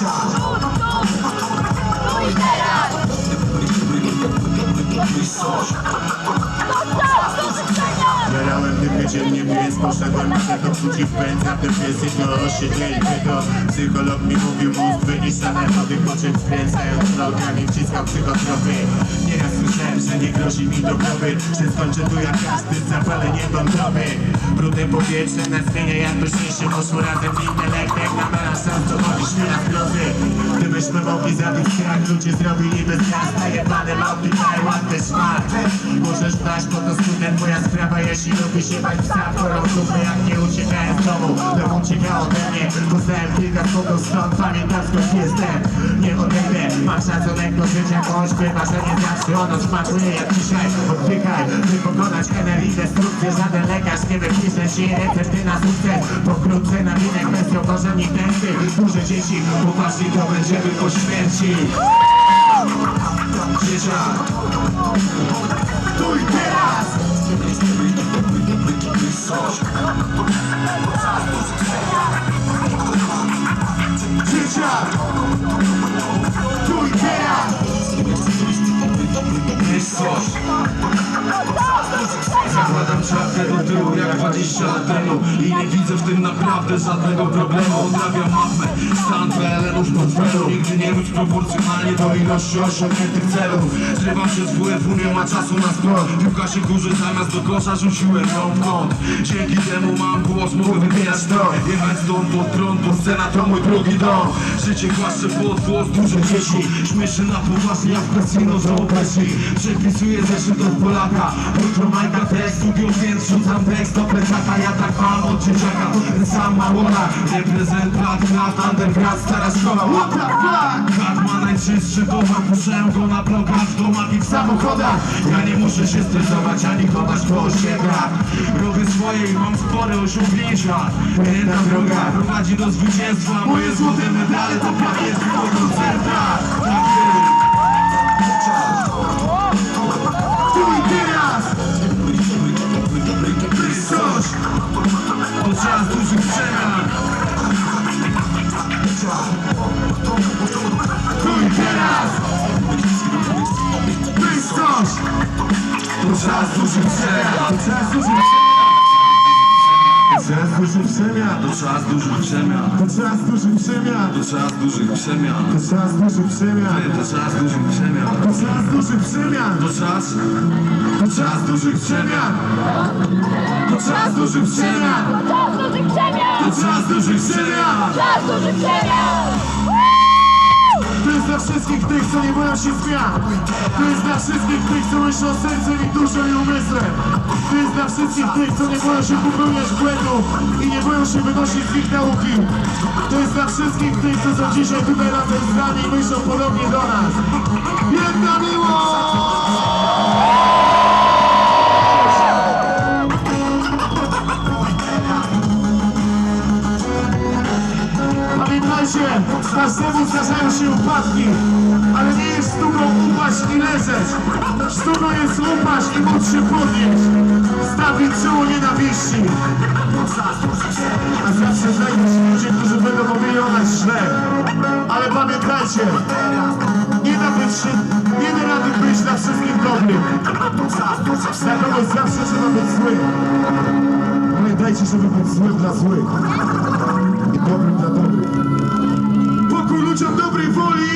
życia Tu i codziennie, więc poszedłem na tego Wróci w pędz, na tym pies i to osiedleli tego Psycholog mi mówił, mózg wyniszczany Młody poczyn skręcając nogami Wciskał psychotropy. Nieraz słyszałem, że nie grozi mi do głowy Że skończę tu jak każdy zapalenie wątroby Brudne powietrze na zmienia jak myślniejszy Poszło razem z intelektem. Na melanż Sam co chodzisz na grozy Gdybyśmy mogli zabić strach Ludzie zrobili bez miasta Jebane małpy, daje łatwy szmat Możesz dbać, bo to twoja sprawa Jeśli lubisz jebać psa, chorą zupę Jak nie uciekałem z domu, to ucieka ode mnie Poznałem kilka słów stąd, pamiętam skąd jestem. Nie odejdę, mam szacunek do życia Bądź bywa, że nie zawsze ono smakuje jak dzisiaj. Oddychaj, by pokonać energię destrukcję Żaden lekarz nie wypisze ci recepty na sukces. Pokrótce na winek bez robożeni tępy Duże dzieci, uważaj, to będziemy po śmierci. Dzieciak Tu i teraz Trump. Zakładam czapkę do tyłu jak 20 lat temu I nie widzę w tym naprawdę żadnego problemu. Odrabiam mapę, stan PLN-u w portfelu. Nigdy nie być proporcjonalnie do ilości osiągniętych celów. Zrywam się z WF-u, nie ma czasu na sport. Piłka się kurzy, zamiast do kosza rzuciłem ją kąt Dzięki temu mam głos, mogę wymieniać to. Jechać stąd pod tron, bo scena to mój drugi dom. Życie głaszcze pod głos, dużo dzieci. Śmieszy na poważnie, jak w kasino z opresji. Przepisuję zeszyt od Polaka. Jutro Majka też studio, więc rzucam tekst do plecaka Ja tak mam od dzieciaka, ten sam małola Reprezentant, lat, underground, stara szkoła. What the fuck? Kat ma najczystszy towar, puszczałem go na blogach, w domach i w samochodach. Ja nie muszę się stresować, ani chować po osiedlach Robię swoje i mam spore osiągnięcia. Jedna droga prowadzi do zwycięstwa Moje złote medale to pamięć po koncertach Tak jest. To czas dużych przemian Czas dużych Czas dużych przemian To czas dużych przemian To czas dużych przemian To czas dużych przemian To czas dużych przemian To czas dużych przemian To czas dużych przemian To czas To czas dużych przemian To czas dużych przemian Czas do życzenia! To czas dużych przemian Czas do życzenia! Wszystkich tych, co nie boją się zmian. To jest dla wszystkich tych, co myślą sercem i duszą i umysłem. To jest dla wszystkich tych, co nie boją się popełniać błędów I nie boją się wynosić z nich nauki. To jest dla wszystkich tych, co są dzisiaj tutaj razem z nami i myślą podobnie do nas. Jedna miłość! Każdemu zdarzają się upadki, ale nie jest sztuką upaść i leżeć. Sztuką jest upaść i móc się podnieść. Stawić czoło nienawiści. A zawsze znajdą się ludzie, którzy będą mówili o nas źle. Ale pamiętajcie, nie da, być, nie da rady być dla wszystkich dobrym. Kogoś zawsze trzeba być zły. Pamiętajcie, żeby być złym dla złych i dobrym dla dobrych. Ludziom dobrej woli!